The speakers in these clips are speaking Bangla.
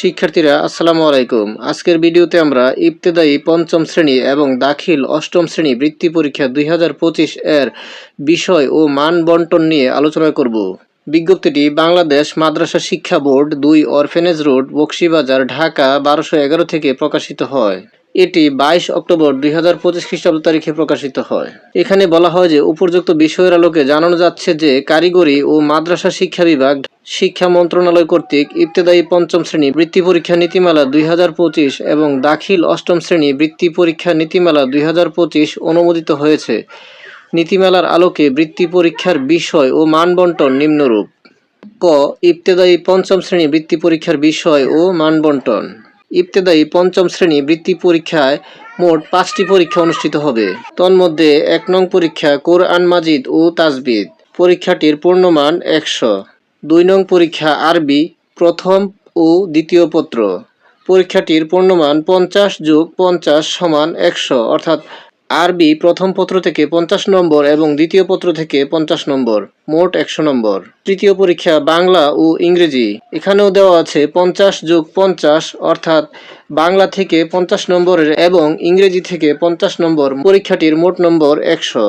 শিক্ষার্থীরা, আসসালামু আলাইকুম। আজকের ভিডিওতে আমরা ইবতেদায়ী পঞ্চম শ্রেণি এবং দাখিল অষ্টম শ্রেণি বৃত্তি পরীক্ষা দুই হাজার পঁচিশ এর বিষয় ও মান বন্টন নিয়ে আলোচনা করব। বিজ্ঞপ্তিটি, বাংলাদেশ মাদ্রাসা শিক্ষা বোর্ড দুই অরফেনেজ রোড, বক্সিবাজার, ঢাকা, বারোশো এগারো থেকে প্রকাশিত হয়। এটি বাইশ অক্টোবর দুই হাজার পঁচিশ খ্রিস্টাব্দ তারিখে প্রকাশিত হয়। এখানে বলা হয় যে উপর্যুক্ত বিষয়ের আলোকে জানানো যাচ্ছে যে কারিগরি ও মাদ্রাসা শিক্ষা বিভাগ, শিক্ষা মন্ত্রণালয় কর্তৃক ইবতেদায়ী পঞ্চম শ্রেণি বৃত্তি পরীক্ষা নীতিমালা দুই হাজার পঁচিশ এবং দাখিল অষ্টম শ্রেণি বৃত্তি পরীক্ষা নীতিমালা দুই হাজার পঁচিশ অনুমোদিত হয়েছে। নীতিমালার আলোকে বৃত্তি পরীক্ষার বিষয় ও মান বন্টন নিম্নরূপ। ক. ইবতেদায়ী পঞ্চম শ্রেণি বৃত্তি পরীক্ষার বিষয় ও মান বন্টন ইবতেদায়ী পঞ্চম শ্রেণি বৃত্তি পরীক্ষায় মোট পাঁচটি পরীক্ষা অনুষ্ঠিত হবে। তন্মধ্যে এক নং পরীক্ষা কোরআন মাজিদ ও তাজবিদ। পরীক্ষাটির পূর্ণমান একশো। দুই নং পরীক্ষা আরবি, প্রথম ও দ্বিতীয় পত্র। পরীক্ষাটির পূর্ণমান পঞ্চাশ যোগ পঞ্চাশ সমান একশো, অর্থাৎ আরবি প্রথম পত্র থেকে পঞ্চাশ নম্বর এবং দ্বিতীয় পত্র থেকে পঞ্চাশ নম্বর, মোট একশো নম্বর। তৃতীয় পরীক্ষা বাংলা ও ইংরেজি। এখানেও দেওয়া আছে পঞ্চাশ যোগ পঞ্চাশ, অর্থাৎ বাংলা থেকে পঞ্চাশ নম্বরের এবং ইংরেজি থেকে পঞ্চাশ নম্বর, পরীক্ষাটির মোট নম্বর একশো।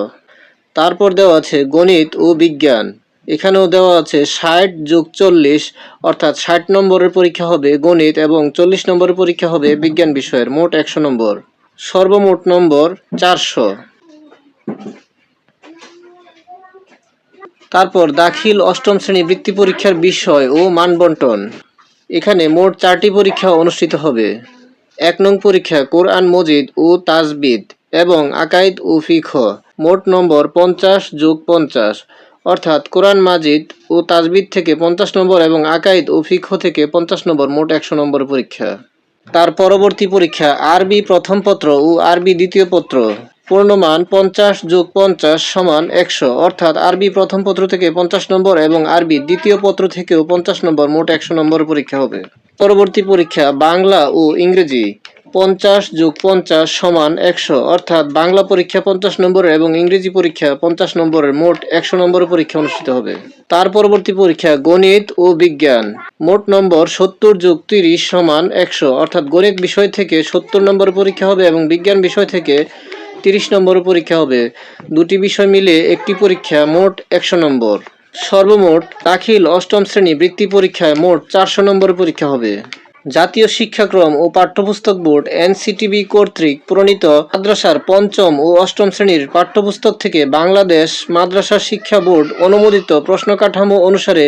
তারপর দেওয়া আছে গণিত ও বিজ্ঞান। এখানেও দেওয়া আছে ষাট যোগ চল্লিশ, অর্থাৎ ষাট নম্বরের পরীক্ষা হবে গণিত এবং চল্লিশ নম্বরের পরীক্ষা হবে বিজ্ঞান বিষয়ের, মোট একশো নম্বর। সর্বমোট নম্বর চারশো। তারপর দাখিল অষ্টম শ্রেণি বৃত্তি পরীক্ষার বিষয় ও মানবন্টন। এখানে মোট চারটি পরীক্ষা অনুষ্ঠিত হবে। এক নং পরীক্ষা কোরআন মজিদ ও তাজবিদ এবং আকাইদ ও ফিখ মোট নম্বর পঞ্চাশ যোগ পঞ্চাশ। অর্থাৎ কোরআন মাজিদ ও তাজবিদ থেকে পঞ্চাশ নম্বর এবং আকাইদ ও ফিখ থেকে পঞ্চাশ নম্বর, মোট একশো নম্বর পরীক্ষা। তার পরবর্তী পরীক্ষা আরবি প্রথম পত্র ও আরবি দ্বিতীয় পত্র। পূর্ণমান পঞ্চাশ যোগ পঞ্চাশ সমান একশো। অর্থাৎ আরবি প্রথম পত্র থেকে পঞ্চাশ নম্বর এবং আরবি দ্বিতীয় পত্র থেকেও পঞ্চাশ নম্বর মোট একশো নম্বর পরীক্ষা হবে। পরবর্তী পরীক্ষা বাংলা ও ইংরেজি। পঞ্চাশ যোগ পঞ্চাশ সমান একশো। অর্থাৎ বাংলা পরীক্ষা পঞ্চাশ নম্বরের এবং ইংরেজি পরীক্ষা পঞ্চাশ নম্বরের মোট একশো নম্বরের পরীক্ষা অনুষ্ঠিত হবে। তার পরবর্তী পরীক্ষা গণিত ও বিজ্ঞান। মোট নম্বর সত্তর যোগ তিরিশ সমান একশো। অর্থাৎ গণিত বিষয় থেকে সত্তর নম্বরের পরীক্ষা হবে এবং বিজ্ঞান বিষয় থেকে তিরিশ নম্বরের পরীক্ষা হবে। দুটি বিষয় মিলে একটি পরীক্ষা মোট একশো নম্বর। সর্বমোট দাখিল অষ্টম শ্রেণি বৃত্তি পরীক্ষায় মোট চারশো নম্বরের পরীক্ষা হবে। জাতীয় শিক্ষাক্রম ও পাঠ্যপুস্তক বোর্ড এনসিটিবি কর্তৃক প্রণীত মাদ্রাসার পঞ্চম ও অষ্টম শ্রেণির পাঠ্যপুস্তক থেকে বাংলাদেশ মাদ্রাসা শিক্ষা বোর্ড অনুমোদিত প্রশ্ন কাঠামো অনুসারে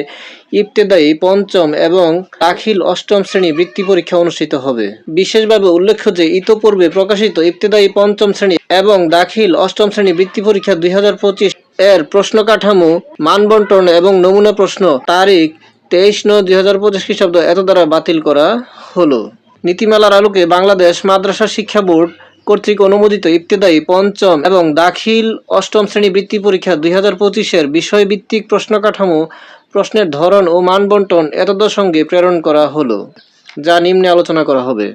ইবতেদায়ী পঞ্চম এবং দাখিল অষ্টম শ্রেণি বৃত্তি পরীক্ষা অনুষ্ঠিত হবে। বিশেষভাবে উল্লেখ্য যে, ইতোপূর্বে প্রকাশিত ইবতেদায়ী পঞ্চম শ্রেণি এবং দাখিল অষ্টম শ্রেণি বৃত্তি পরীক্ষা দুই হাজার পঁচিশ এর প্রশ্ন কাঠামো মানবন্টন এবং নমুনা প্রশ্ন, তারিখ তেইশ নয় দুই হাজার পঁচিশ খ্রিস্টাব্দ এত দ্বারা বাতিল করা হলো। নীতিমালার আলোকে বাংলাদেশ মাদ্রাসা শিক্ষা বোর্ড কর্তৃক অনুমোদিত ইবতেদায়ী পঞ্চম এবং দাখিল অষ্টম শ্রেণি বৃত্তি পরীক্ষা দুই হাজার পঁচিশের বিষয়ভিত্তিক প্রশ্ন কাঠামো প্রশ্নের ধরন ও মানবন্টন এতদ সঙ্গে প্রেরণ করা হলো, যা নিম্নে আলোচনা করা হবে।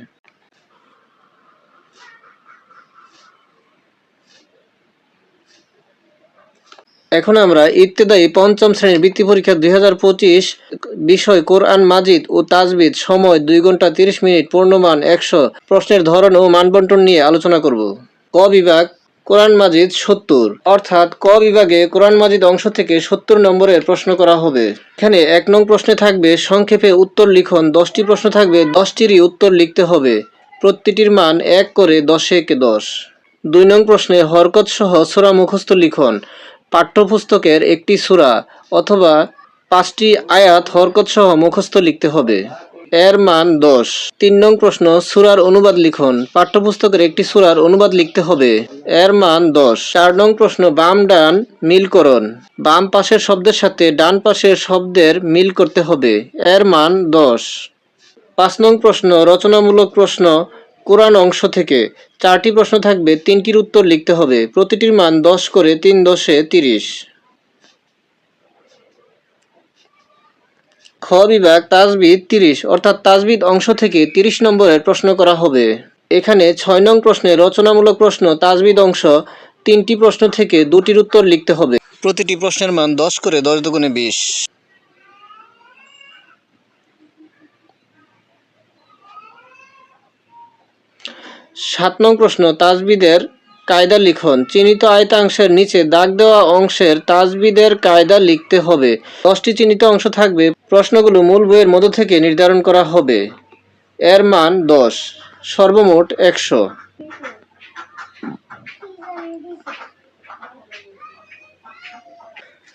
এখন আমরা ইবতেদায়ী পঞ্চম শ্রেণির বৃত্তি পরীক্ষা দুই হাজার পঁচিশ বিষয় কোরআন মাজিদ ও তাজবিদ, সময় দুই ঘণ্টা তিরিশ মিনিট, পূর্ণমান একশো। প্রশ্নের ধরন ও মানবন্টন নিয়ে আলোচনা করব। ক বিভাগ, কোরআন মাজিদ সত্তর। অর্থাৎ ক বিভাগে কোরআন মাজিদ অংশ থেকে সত্তর নম্বরের প্রশ্ন করা হবে। এখানে এক নং প্রশ্নে থাকবে, সংক্ষেপে উত্তর লিখন। দশটি প্রশ্ন থাকবে, দশটিরই উত্তর লিখতে হবে। প্রতিটির মান এক করে দশে কে দশ। দুই নং প্রশ্নে হরকত সহ সোরা মুখস্থ লিখন। পাঠ্যপুস্তকের একটি সূরা অথবা পাঁচটি আয়াত হরকত সহ মুখস্থ লিখতে হবে। এর মান দশ। তিন নং প্রশ্ন, সুরার অনুবাদ লিখন। পাঠ্যপুস্তকের একটি সুরার অনুবাদ লিখতে হবে। এর মান দশ। চার নং প্রশ্ন, বাম ডান মিলকরণ বাম পাশের শব্দের সাথে ডান পাশের শব্দের মিল করতে হবে। এর মান দশ। পাঁচ নং প্রশ্ন, রচনামূলক প্রশ্ন, কোরআন অংশ থেকে। চারটি প্রশ্ন থাকবে, তিনটির উত্তর লিখতে হবে। প্রতিটির মান দশ করে তিন দশে তিরিশ। খ বিভাগ তাজবিদ তিরিশ, অর্থাৎ তাজবিদ অংশ থেকে তিরিশ নম্বরের প্রশ্ন করা হবে। এখানে ছয় নং প্রশ্নে রচনামূলক প্রশ্ন, তাজবিদ অংশ, তিনটি প্রশ্ন থেকে দুটির উত্তর লিখতে হবে। প্রতিটি প্রশ্নের মান দশ করে দশ দুগুণে বিশ। সাত নং প্রশ্ন, তাজবিদের কায়দা লিখন। চিহ্নিত আয়তাংশের নিচে দাগ দেওয়া অংশের তাজবিদের কায়দা লিখতে হবে। দশটি চিহ্নিত অংশ থাকবে। প্রশ্নগুলো মূল বইয়ের মধ্য থেকে নির্ধারণ করা হবে। এর মান দশ। সর্বমোট একশো।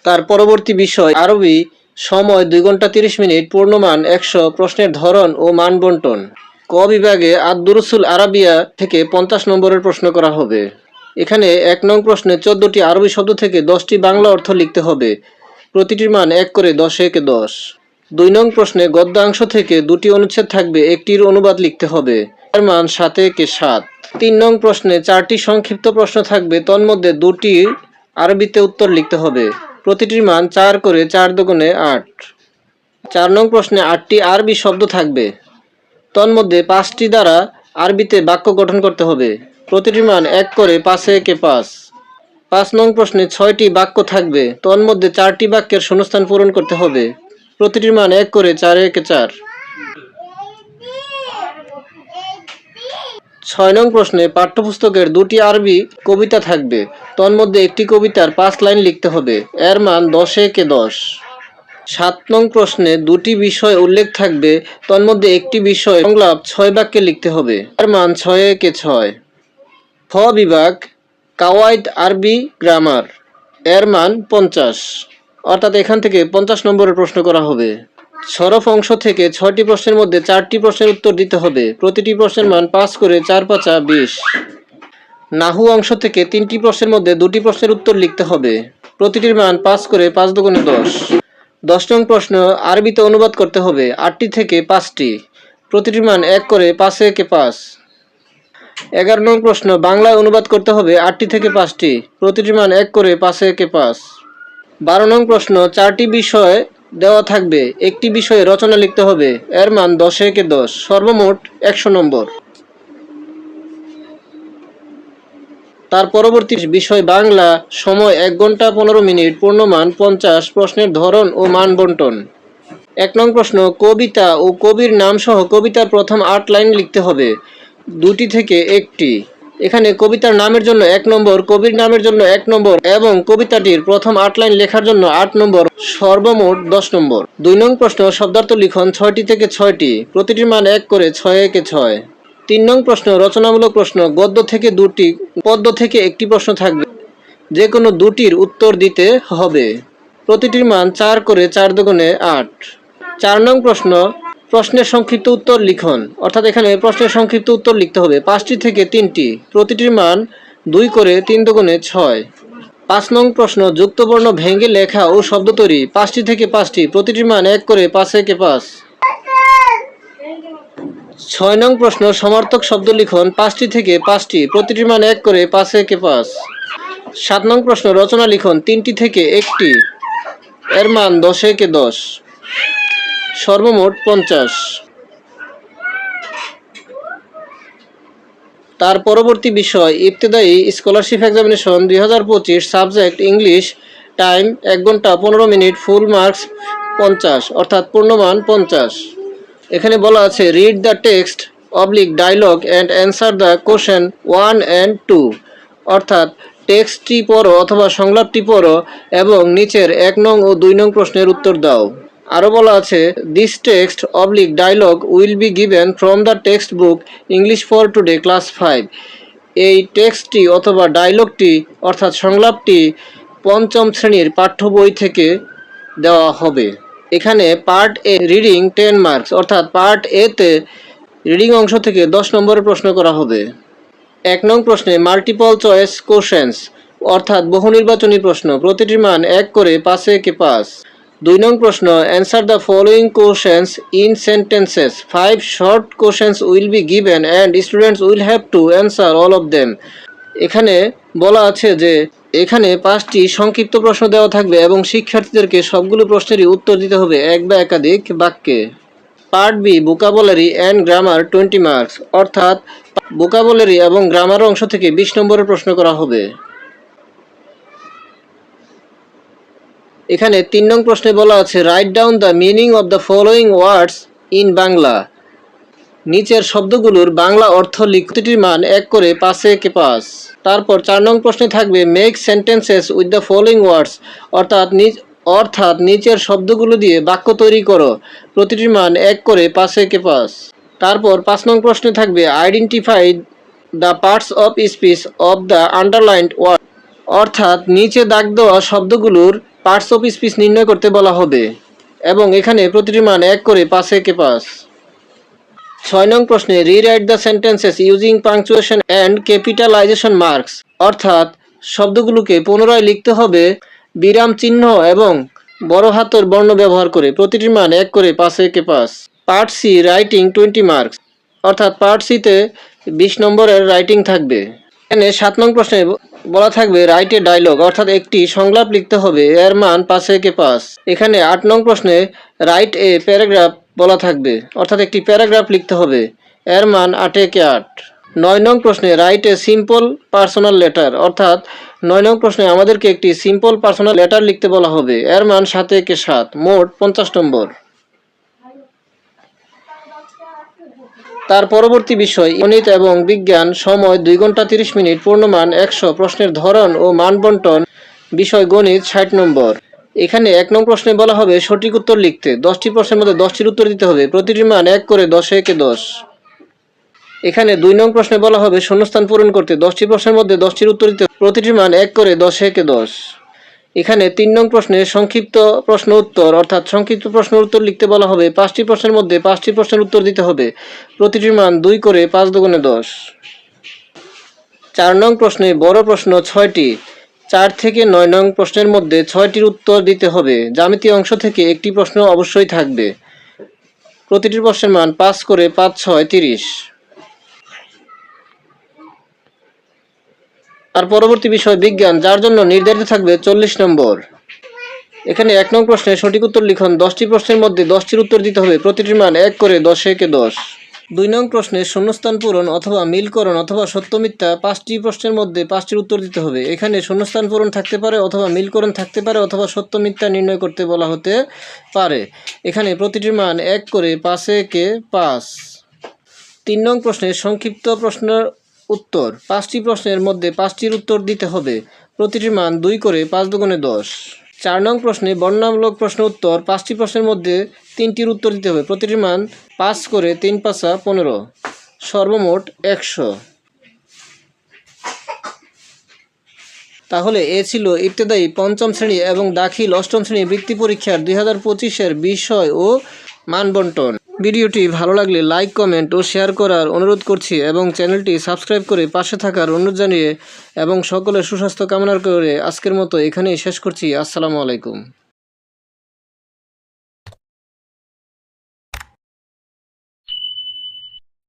তার পরবর্তী বিষয়, আরবি, সময় দুই ঘণ্টা তিরিশ মিনিট, পূর্ণমান একশো, প্রশ্নের ধরন ও মান বন্টন ক বিভাগে আদুরসুল আরাবিয়া থেকে পঞ্চাশ নম্বরের প্রশ্ন করা হবে। এখানে এক নং প্রশ্নে চোদ্দটি আরবি শব্দ থেকে দশটি বাংলা অর্থ লিখতে হবে। প্রতিটির মান এক করে দশ, একে দশ। দুই নং প্রশ্নে গদ্যাংশ থেকে দুটি অনুচ্ছেদ থাকবে, একটির অনুবাদ লিখতে হবে। এর মান সাতে, একে, সাত। তিন নং প্রশ্নে চারটি সংক্ষিপ্ত প্রশ্ন থাকবে, তন্মধ্যে দুটি আরবিতে উত্তর লিখতে হবে। প্রতিটির মান চার করে চার দোকানে আট। চার নং প্রশ্নে আটটি আরবি শব্দ থাকবে, তন্মধ্যে পাঁচটি দ্বারা আরবিতে বাক্য গঠন করতে হবে। প্রতিটির মান এক করে পাঁচে একে পাঁচ। পাঁচ নং প্রশ্নে ছয়টি বাক্য থাকবে, তন্মধ্যে চারটি বাক্যের শূন্যস্থান পূরণ করতে হবে। প্রতিটির মান এক করে চারে একে চার। ছয় নং প্রশ্নে পাঠ্যপুস্তকের দুটি আরবি কবিতা থাকবে, তন্মধ্যে একটি কবিতার পাঁচ লাইন লিখতে হবে, এর মান দশে একে দশ। সাত নং প্রশ্নে দুটি বিষয় উল্লেখ থাকবে, তন্মধ্যে একটি বিষয় সংলাপ ছয় বাক্যে লিখতে হবে, এর মান ছয় একে ছয়। খ বিভাগ কাওয়াইদ আরবি গ্রামার, এর মান পঞ্চাশ। অর্থাৎ এখান থেকে পঞ্চাশ নম্বরের প্রশ্ন করা হবে। সরফ অংশ থেকে ছয়টি প্রশ্নের মধ্যে চারটি প্রশ্নের উত্তর দিতে হবে। প্রতিটি প্রশ্নের মান পাঁচ করে চার পাঁচা বিশ। নাহু অংশ থেকে তিনটি প্রশ্নের মধ্যে দুটি প্রশ্নের উত্তর লিখতে হবে। প্রতিটির মান পাঁচ করে পাঁচ দুগুণে দশ। দশ নং প্রশ্ন, আরবিতে অনুবাদ করতে হবে। আটটি থেকে পাঁচটি। প্রতিটির মান এক করে পাঁচে একে পাঁচ। এগারো নং প্রশ্ন, বাংলায় অনুবাদ করতে হবে আটটি থেকে পাঁচটি। প্রতিটি মান এক করে পাঁচে একে পাঁচ। বারো নং প্রশ্ন, চারটি বিষয় দেওয়া থাকবে, একটি বিষয়ে রচনা লিখতে হবে। এর মান দশে একে দশ, সর্বমোট একশো নম্বর। তার পরবর্তী বিষয়, বাংলা, সময় এক ঘণ্টা পনেরো মিনিট, পূর্ণমান পঞ্চাশ, প্রশ্নের ধরন ও মান বন্টন। এক নং প্রশ্ন, কবিতা ও কবির নাম সহ কবিতার প্রথম আট লাইন লিখতে হবে। দুটি থেকে একটি। এখানে কবিতার নামের জন্য এক নম্বর, কবির নামের জন্য এক নম্বর এবং কবিতাটির প্রথম আট লাইন লেখার জন্য আট নম্বর, সর্বমোট দশ নম্বর। দুই নং প্রশ্ন, শব্দার্থ লিখন ছয়টি থেকে ছয়টি। প্রতিটির মান এক করে ছয় একে ছয়। তিন নং প্রশ্ন, রচনামূলক প্রশ্ন, গদ্য থেকে দুটি, পদ্য থেকে একটি প্রশ্ন থাকবে। যে কোনো দুটির উত্তর দিতে হবে। প্রতিটির মান চার করে চার দুগুণে আট। চার নং প্রশ্ন প্রশ্নের সংক্ষিপ্ত উত্তর লিখন। অর্থাৎ এখানে প্রশ্নের সংক্ষিপ্ত উত্তর লিখতে হবে। পাঁচটি থেকে তিনটি। প্রতিটির মান দুই করে তিন দুগুণে ছয়। পাঁচ নং প্রশ্ন, যুক্তবর্ণ ভেঙে লেখা ও শব্দ তৈরি। পাঁচটি থেকে পাঁচটি। প্রতিটির মান এক করে পাঁচ একে পাঁচ। ছয় নং প্রশ্ন, সমার্থক শব্দ লিখন। পাঁচটি থেকে পাঁচটি। প্রতিটির মান এক করে পাঁচ একে পাঁচ। সাত নং প্রশ্ন, রচনা লিখন। তিনটি থেকে একটি। এর মান দশ একে দশ। সর্বমোট পঞ্চাশ। তার পরবর্তী বিষয়, ইবতেদায়ী স্কলারশিপ এক্সামিনেশন দুই হাজার পঁচিশ সাবজেক্ট ইংলিশ টাইম এক ঘণ্টা পনেরো মিনিট ফুল মার্কস পঞ্চাশ, অর্থাৎ পূর্ণমান পঞ্চাশ। এখানে বলা আছে read the text oblique dialogue and answer the question one and two অর্থাৎ টেক্সটটি পড়ো অথবা সংলাপটি পড়ো এবং নিচের এক নং ও দুই নং প্রশ্নের উত্তর দাও। আরও বলা আছে this text oblique dialogue will be given from the textbook English for today class five এই টেক্সটটি অথবা ডায়লগটি অর্থাৎ সংলাপটি, পঞ্চম শ্রেণির পাঠ্য বই থেকে দেওয়া হবে। এখানে part A reading ten marks অর্থাৎ পার্ট এতে রিডিং অংশ থেকে দশ নম্বরের প্রশ্ন করা হবে। এক নং প্রশ্নে মাল্টিপল চয়েস কোশ্চেন্স অর্থাৎ বহু নির্বাচনী প্রশ্ন, প্রতিটির মান এক করে পাঁচে একে পাঁচ। দুই নং প্রশ্ন answer the following questions in sentences five short questions will be given and students will have to answer all of them এখানে বলা আছে যে, এখানে পাঁচটি সংক্ষিপ্ত প্রশ্ন দেওয়া থাকবে এবং শিক্ষার্থীদেরকে সবগুলো প্রশ্নেরই উত্তর দিতে হবে এক বা একাধিক বাক্যে। Part B vocabulary and grammar twenty marks অর্থাৎ ভোকাবুলারি এবং গ্রামার অংশ থেকে বিশ নম্বরের প্রশ্ন করা হবে। এখানে তিন নং প্রশ্নে বলা আছে write down the meaning of the following words in Bangla নিচের শব্দগুলোর বাংলা অর্থ লিখতিটির মান এক করে পাশে কে পাস তারপর চার নং প্রশ্নে থাকবে make sentences with the following words অর্থাৎ নিজ অর্থাৎ নিচের শব্দগুলো দিয়ে বাক্য তৈরি করো। প্রতিটির মান এক করে পাশে কে পাস তারপর পাঁচ নং প্রশ্নে থাকবে identify the parts of speech of the underlined word অর্থাৎ নিচে দাগ দেওয়া শব্দগুলোর পার্টস অফ স্পিচ নির্ণয় করতে বলা হবে এবং এখানে প্রতিটি মান এক করে পাশে কে পাস ছয় নং প্রশ্নে rewrite the sentences using punctuation and capitalisation marks অর্থাৎ শব্দগুলোকে পুনরায় লিখতে হবে বিরাম চিহ্ন এবং বড় হাতের বর্ণ ব্যবহার করে প্রতিটি মান এক করে পাশে কে pass part C writing twenty marks অর্থাৎ পার্ট সিতে বিশ নম্বরের রাইটিং থাকবে। এখানে সাত নং প্রশ্নে বলা থাকবে রাইটে ডায়লগ অর্থাৎ একটি সংলাপ লিখতে হবে। এর মান পাশে কে পাস এখানে আট নং প্রশ্নে রাইট এ প্যারাগ্রাফ বলা থাকবে, অর্থাৎ একটি প্যারাগ্রাফ লিখতে হবে। এর মান আটে কে আট। নয় নং প্রশ্নে write a simple personal letter অর্থাৎ নয় নং প্রশ্নে আমাদেরকে একটি সিম্পল পার্সোনাল লেটার লিখতে বলা হবে। এর মান সাতে কে সাত। মোট পঞ্চাশ নম্বর। তার পরবর্তী বিষয়, গণিত এবং বিজ্ঞান, সময় দুই ঘণ্টা তিরিশ মিনিট, পূর্ণমান একশো প্রশ্নের ধরন ও মান বন্টন বিষয় গণিত ষাট নম্বর। এখানে এক নং প্রশ্নে বলা হবে সঠিক উত্তর লিখতে। দশটি প্রশ্নের মধ্যে দশটির উত্তর দিতে হবে। প্রতিটির মান এক করে দশে, একে দশ। এখানে দুই নং প্রশ্নে বলা হবে শূন্যস্থান পূরণ করতে। দশটি প্রশ্নের মধ্যে দশটির উত্তর দিতে হবে। প্রতিটির মান এক করে দশে, একে দশ। এখানে তিন নং প্রশ্নে সংক্ষিপ্ত প্রশ্ন উত্তর, অর্থাৎ সংক্ষিপ্ত প্রশ্নের উত্তর লিখতে বলা হবে, পাঁচটি প্রশ্নের মধ্যে পাঁচটি প্রশ্নের উত্তর দিতে হবে। প্রতিটির মান দুই করে পাঁচ দুগুণে দশ। চার নং প্রশ্নে বড় প্রশ্ন ছয়টি। চার থেকে নয় নং প্রশ্নের মধ্যে ছয়টির উত্তর দিতে হবে। জ্যামিতি অংশ থেকে একটি প্রশ্ন অবশ্যই থাকবে। প্রতিটি প্রশ্নের মান পাঁচ করে পাঁচ ছয় তিরিশ। আর পরবর্তী বিষয় বিজ্ঞান, যার জন্য নির্ধারিত থাকবে চল্লিশ নম্বর। এখানে এক নং প্রশ্নে সঠিক উত্তর লিখন, দশটি প্রশ্নের মধ্যে দশটির উত্তর দিতে হবে, প্রতিটির মান এক করে দশে, একে দশ। দুই নং প্রশ্নে শূন্যস্থান পূরণ অথবা মিলকরণ অথবা সত্য মিথ্যা পাঁচটি প্রশ্নের মধ্যে পাঁচটির উত্তর দিতে হবে। এখানে শূন্যস্থান পূরণ থাকতে পারে অথবা মিলকরণ থাকতে পারে অথবা সত্য মিথ্যা নির্ণয় করতে বলা হতে পারে। এখানে প্রতিটির মান এক করে পাঁচে, একে পাঁচ। তিন নং প্রশ্নে সংক্ষিপ্ত প্রশ্নের উত্তর। পাঁচটি প্রশ্নের মধ্যে পাঁচটির উত্তর দিতে হবে। প্রতিটির মান দুই করে পাঁচ দুগুণে দশ। চার নং প্রশ্নে বর্ণামূলক প্রশ্ন উত্তর। পাঁচটি প্রশ্নের মধ্যে তিনটির উত্তর দিতে হবে। প্রতিটির মান পাঁচ করে তিন পাঁচা পনেরো। সর্বমোট একশো। তাহলে এ ছিল ইবতেদায়ী পঞ্চম শ্রেণি এবং দাখিল অষ্টম শ্রেণি বৃত্তি পরীক্ষার দুই হাজার পঁচিশের বিষয় ও মানবন্টন। ভিডিওটি ভালো লাগলে লাইক, কমেন্ট ও শেয়ার করার অনুরোধ করছি এবং চ্যানেলটি সাবস্ক্রাইব করে পাশে থাকার অনুরোধ জানিয়ে এবং সকলের সুস্বাস্থ্য কামনা করে আজকের মতো এখানেই শেষ করছি। আসসালামু আলাইকুম।